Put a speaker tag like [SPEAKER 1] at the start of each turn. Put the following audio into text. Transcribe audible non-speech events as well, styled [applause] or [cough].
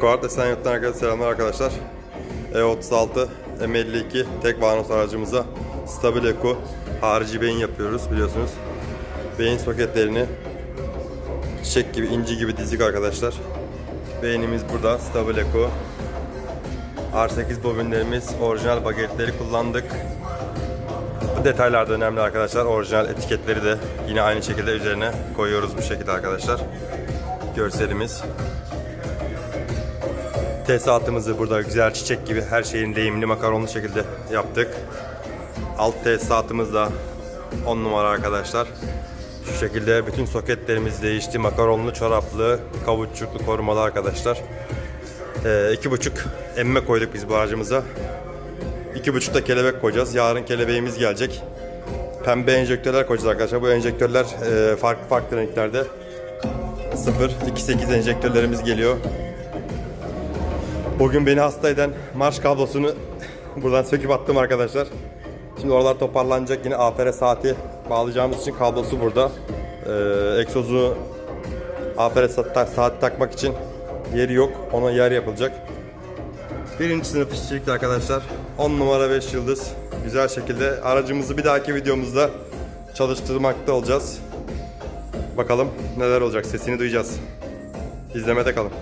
[SPEAKER 1] Kuart Esenyurt'tan herkese selamlar arkadaşlar. E36 M52 tek vanos aracımıza stabil eko harici beyin yapıyoruz biliyorsunuz. Beyin soketlerini çiçek gibi inci gibi dizik arkadaşlar. Beynimiz burada stabil eko. R8 bobinlerimiz orijinal bagetleri kullandık. Bu detaylar da önemli arkadaşlar. Orijinal etiketleri de yine aynı şekilde üzerine koyuyoruz bu şekilde arkadaşlar. Görselimiz. Tesisatımızı burada güzel çiçek gibi her şeyin deyimli makaronlu şekilde yaptık. Alt tesisatımız da 10 numara arkadaşlar. Şu şekilde bütün soketlerimiz değişti. Makaronlu, çoraplı, kavuççuklu korumalı arkadaşlar. Ee, buçuk emme koyduk biz bu aracımıza. İki buçukta kelebek koyacağız. Yarın kelebeğimiz gelecek. Pembe enjektörler koyacağız arkadaşlar. Bu enjektörler e, farklı farklı renklerde. 0, 2.8 enjektörlerimiz geliyor. Bugün beni hasta eden marş kablosunu [laughs] buradan söküp attım arkadaşlar. Şimdi oralar toparlanacak. Yine AFR saati bağlayacağımız için kablosu burada. Ee, egzozu AFR saat, takmak için yeri yok. Ona yer yapılacak. Birinci sınıf işçilikte arkadaşlar. 10 numara 5 yıldız. Güzel şekilde aracımızı bir dahaki videomuzda çalıştırmakta olacağız. Bakalım neler olacak sesini duyacağız. İzlemede kalın.